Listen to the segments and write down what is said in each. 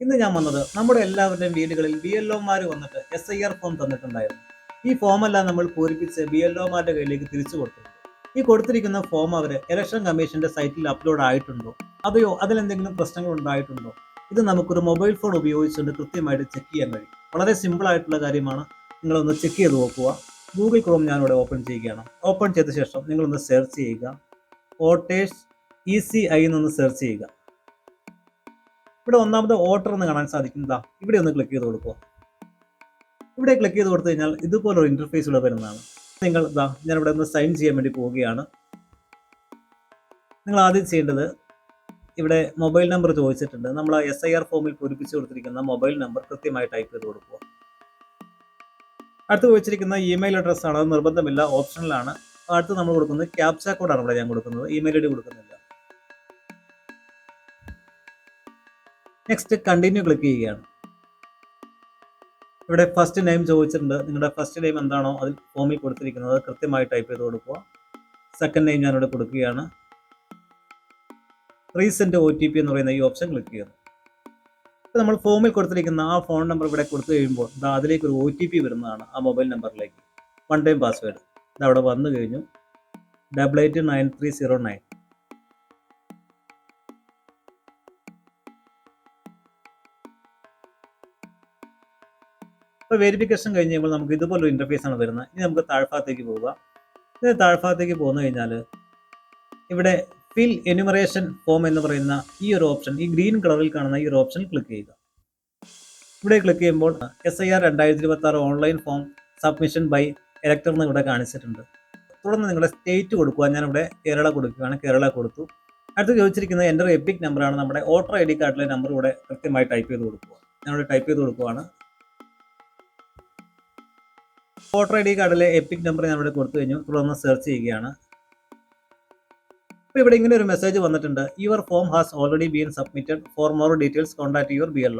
ഇന്ന് ഞാൻ വന്നത് നമ്മുടെ എല്ലാവരുടെയും വീടുകളിൽ ബി എൽ ഒമാർ വന്നിട്ട് എസ് ഐ ആർ ഫോം തന്നിട്ടുണ്ടായിരുന്നു. ഈ ഫോമെല്ലാം നമ്മൾ പൂരിപ്പിച്ച് ബി എൽ ഒമാരുടെ കയ്യിലേക്ക് തിരിച്ചു കൊടുത്തു ഈ കൊടുത്തിരിക്കുന്ന ഫോം അവർ ഇലക്ഷൻ കമ്മീഷന്റെ സൈറ്റിൽ അപ്ലോഡ് ആയിട്ടുണ്ടോ? അതെയോ അതിലെന്തെങ്കിലും പ്രശ്നങ്ങൾ ഉണ്ടായിട്ടുണ്ടോ? ഇത് നമുക്കൊരു മൊബൈൽ ഫോൺ ഉപയോഗിച്ചുകൊണ്ട് കൃത്യമായിട്ട് ചെക്ക് ചെയ്യാൻ കഴിയും. വളരെ സിമ്പിൾ ആയിട്ടുള്ള കാര്യമാണ്. നിങ്ങളൊന്ന് ചെക്ക് ചെയ്ത് നോക്കുക. ഗൂഗിൾ ക്രോം ഞാനിവിടെ ഓപ്പൺ ചെയ്യുകയാണ്. ഓപ്പൺ ചെയ്ത ശേഷം നിങ്ങളൊന്ന് സെർച്ച് ചെയ്യുക. വോട്ടേഴ്സ് ഇ സി ഐ എന്നൊന്ന് സെർച്ച് ചെയ്യുക. ഇവിടെ ഒന്നാമത് ഓർഡർ എന്ന് കാണാൻ സാധിക്കുന്നതാ. ഇവിടെ ഒന്ന് ക്ലിക്ക് ചെയ്ത് കൊടുക്കുക ഇവിടെ ക്ലിക്ക് ചെയ്ത് കൊടുത്തു കഴിഞ്ഞാൽ ഇതുപോലൊരു ഇന്റർഫേസ് ഇവിടെ വരുന്നതാണ്. നിങ്ങൾ ഇതാ ഞാൻ ഇവിടെ ഒന്ന് സൈൻ ചെയ്യാൻ വേണ്ടി പോവുകയാണ്. നിങ്ങൾ ആദ്യം ചെയ്യേണ്ടത് ഇവിടെ മൊബൈൽ നമ്പർ ചോദിച്ചിട്ടുണ്ട്. നമ്മൾ എസ് ഐ ആർ ഫോമിൽ പൂരിപ്പിച്ചു കൊടുത്തിരിക്കുന്ന മൊബൈൽ നമ്പർ കൃത്യമായി ടൈപ്പ് ചെയ്ത് കൊടുക്കുക അടുത്ത് ചോദിച്ചിരിക്കുന്ന ഇമെയിൽ അഡ്രസ്സാണ് അത് നിർബന്ധമില്ല. ഓപ്ഷനിലാണ് അടുത്ത് നമ്മൾ കൊടുക്കുന്നത് ക്യാപ്ച കോഡാണ് ഇവിടെ ഞാൻ കൊടുക്കുന്നത്. ഇമെയിൽ ഐ ഡി കൊടുക്കുന്നില്ല നെക്സ്റ്റ് കണ്ടിന്യൂ ക്ലിക്ക് ചെയ്യുകയാണ്. ഇവിടെ ഫസ്റ്റ് നെയിം ചോദിച്ചിട്ടുണ്ട്. നിങ്ങളുടെ ഫസ്റ്റ് നെയിം എന്താണോ അതിൽ ഫോമിൽ കൊടുത്തിരിക്കുന്നത്. കൃത്യമായി ടൈപ്പ് ചെയ്ത് കൊടുക്കുക. സെക്കൻഡ് നെയിം ഞാനിവിടെ കൊടുക്കുകയാണ്. റീസെന്റ് ഒ ടി പി എന്ന് പറയുന്ന ഈ ഓപ്ഷൻ ക്ലിക്ക് ചെയ്യുന്നു. ഇപ്പോൾ നമ്മൾ ഫോമിൽ കൊടുത്തിരിക്കുന്ന ആ ഫോൺ നമ്പർ ഇവിടെ കൊടുത്തു കഴിയുമ്പോൾ ദാ അതിലേക്ക് ഒരു ഒ ടി പി വരുന്നതാണ് ആ മൊബൈൽ നമ്പറിലേക്ക് വൺ ടൈം പാസ്വേഡ് ഇത് അവിടെ വന്നു കഴിഞ്ഞു. Double eight nine three zero nine ഇപ്പോൾ വെരിഫിക്കേഷൻ കഴിഞ്ഞ് കഴിയുമ്പോൾ നമുക്ക് ഇതുപോലൊരു ഇന്റർഫേസ് ആണ് വരുന്നത്. ഇനി നമുക്ക് താഴ്ഭാഗത്തേക്ക് പോവുക. ഇത് താഴ്ഭാഗത്തേക്ക് പോന്നു കഴിഞ്ഞാൽ ഇവിടെ ഫിൽ എന്യൂമറേഷൻ ഫോം എന്ന് പറയുന്ന ഈ ഒരു ഓപ്ഷൻ ഈ ഗ്രീൻ കളറിൽ കാണുന്ന ഈ ഒരു ഓപ്ഷൻ ക്ലിക്ക് ചെയ്യുക. ഇവിടെ ക്ലിക്ക് ചെയ്യുമ്പോൾ എസ് ഐ ആർ രണ്ടായിരത്തി ഇരുപത്തി ആറ് online form submission by elector എന്ന് ഇവിടെ കാണിച്ചിട്ടുണ്ട്. തുടർന്ന് നിങ്ങളുടെ സ്റ്റേറ്റ് കൊടുക്കുക. ഞാനിവിടെ കേരള കൊടുക്കുകയാണ്. കേരള കൊടുത്തു. അടുത്ത് ചോദിച്ചിരിക്കുന്നത് എന്റെ എപ്പിക് നമ്പറാണ് നമ്മുടെ വോട്ടർ ഐ ഡി കാർഡിലെ നമ്പർ ഇവിടെ കൃത്യമായി ടൈപ്പ് ചെയ്ത് കൊടുക്കുക. ഞാനിവിടെ ടൈപ്പ് ചെയ്ത് കൊടുക്കുകയാണ്. വോട്ടർ ഐ ഡി കാർഡിലെ എപ്പിക് നമ്പർ ഞാൻ ഇവിടെ കൊടുത്തു കഴിഞ്ഞു. തുടർന്ന് സെർച്ച് ചെയ്യുകയാണ്. അപ്പോൾ ഇവിടെ ഇങ്ങനെ ഒരു മെസ്സേജ് വന്നിട്ടുണ്ട്. Your form has already been submitted for more details contact your B L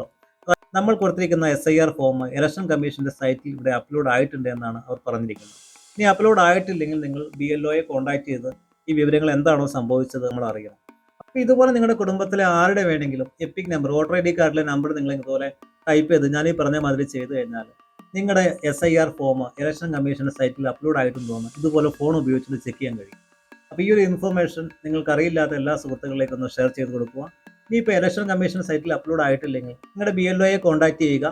നമ്മൾ കൊടുത്തിരിക്കുന്ന S I R form election കമ്മീഷന്റെ സൈറ്റിൽ ഇവിടെ അപ്ലോഡ് ആയിട്ടുണ്ട് എന്നാണ് അവർ പറഞ്ഞിരിക്കുന്നത്. ഇനി അപ്ലോഡ് ആയിട്ടില്ലെങ്കിൽ നിങ്ങൾ ബി എൽ ഒയെ കോൺടാക്ട് ചെയ്ത് ഈ വിവരങ്ങൾ എന്താണോ സംഭവിച്ചത് നമ്മൾ അറിയണം. അപ്പോൾ ഇതുപോലെ നിങ്ങളുടെ കുടുംബത്തിലെ ആരുടെ വേണമെങ്കിലും EPIC number voter I D കാർഡിലെ നമ്പർ നിങ്ങൾ ഇതുപോലെ ടൈപ്പ് ചെയ്ത് ഞാൻ ഈ പറഞ്ഞ മാതിരി ചെയ്തു കഴിഞ്ഞാൽ നിങ്ങളുടെ S I R form election കമ്മീഷന്റെ സൈറ്റിൽ അപ്ലോഡ് ആയിട്ടുണ്ടോ എന്ന് ഇതുപോലെ ഫോൺ ഉപയോഗിച്ചിട്ട് ചെക്ക് ചെയ്യാൻ കഴിയും. അപ്പോൾ ഈ ഒരു ഇൻഫർമേഷൻ നിങ്ങൾക്ക് അറിയില്ലാത്ത എല്ലാ സുഹൃത്തുക്കളിലേക്കും ഒന്ന് ഷെയർ ചെയ്ത് കൊടുക്കുക. ഇനിയിപ്പോൾ ഇലക്ഷൻ കമ്മീഷൻ സൈറ്റിൽ അപ്ലോഡ് ആയിട്ടില്ലെങ്കിൽ നിങ്ങളുടെ ബി എൽ ഒയെ കോൺടാക്ട് ചെയ്യുക.